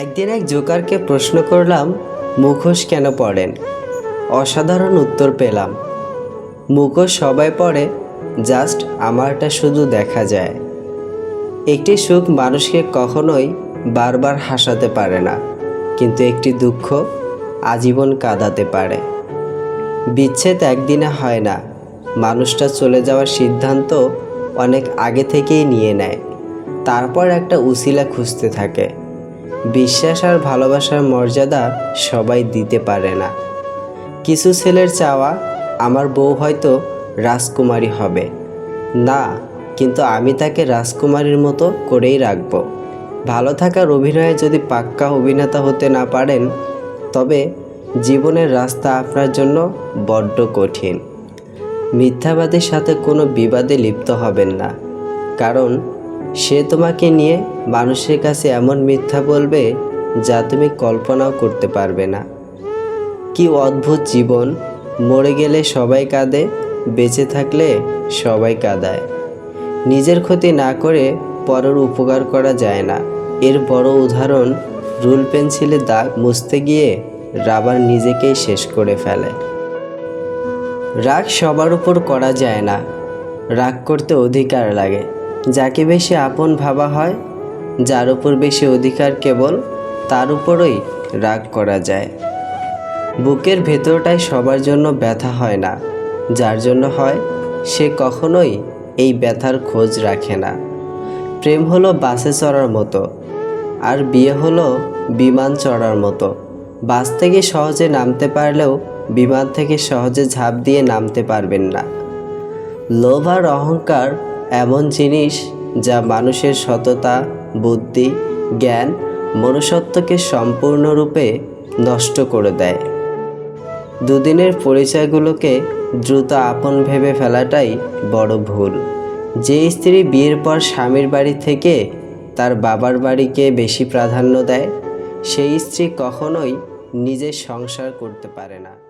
একদিন এক জোকারকে প্রশ্ন করলাম, মুখোশ কেন পড়েন? অসাধারণ উত্তর পেলাম, মুখোশ সবাই পড়ে, জাস্ট আমারটা শুধু দেখা যায়। একটি সুখ মানুষকে কখনোই বারবার হাসাতে পারে না, কিন্তু একটি দুঃখ আজীবন কাঁদাতে পারে। বিচ্ছেদ একদিনে হয় না, মানুষটা চলে যাওয়ার সিদ্ধান্ত অনেক আগে থেকেই নিয়ে নেয়, তারপর একটা উসিলা খুঁজতে থাকে। বিশ্বাস আর ভালোবাসার মর্যাদা সবাই দিতে পারে না। কিছু ছেলের চাওয়া আমার বউ হয়তো রাজকুমারী হবে। না, কিন্তু আমি তাকে রাজকুমারীর মতো করেই রাখব। ভালো থাকার অভিনয়ে যদি পাক্কা অভিনেতা হতে না পারেন, তবে জীবনের রাস্তা আপনার জন্য বড্ড কঠিন। মিথ্যাবাদীর সাথে কোনো বিবাদে লিপ্ত হবেন না। কারণ সে তোমাকে নিয়ে মানুষের কাছে এমন মিথ্যা বলবে যা তুমি কল্পনাও করতে পারবে না। কি অদ্ভুত জীবন। মরে গেলে সবাই কাঁদে, বেঁচে থাকলে সবাই কাঁদায়। নিজের ক্ষতি না করে পরের উপকার করা যায় না। এর বড় উদাহরণ, রুল পেন্সিলে দাগ মুছতে গিয়ে রাবার নিজেকেই শেষ করে ফেলে। রাগ সবার উপর করা যায় না। রাগ করতে অধিকার লাগে। যাকে বেশি আপন ভাবা হয়, যার উপর বেশি অধিকার কেবল, তার উপরই রাগ করা যায়। বুকের ভেতরটাই সবার জন্য ব্যথা হয় না। যার জন্য হয়, সে কখনোই এই ব্যথার খোঁজ রাখে না। প্রেম হলো বাসে চড়ার মতো, আর বিয়ে হলো বিমান চড়ার মতো। বাস থেকে সহজে নামতে পারলেও বিমান থেকে সহজে ঝাঁপ দিয়ে নামতে পারবেন না। লোভ আর অহংকার এমন জিনিস যা মানুষের সততা, বুদ্ধি, জ্ঞান, মনুষ্যত্বকে সম্পূর্ণরূপে নষ্ট করে দেয়। দুদিনের পরিচয়গুলোকে দ্রুত আপন ভেবে ফেলাটাই বড় ভুল। যে স্ত্রী বিয়ের পর স্বামীর বাড়ি থেকে তার বাবার বাড়িকে বেশি প্রাধান্য দেয়, সেই স্ত্রী কখনোই নিজের সংসার করতে পারে না।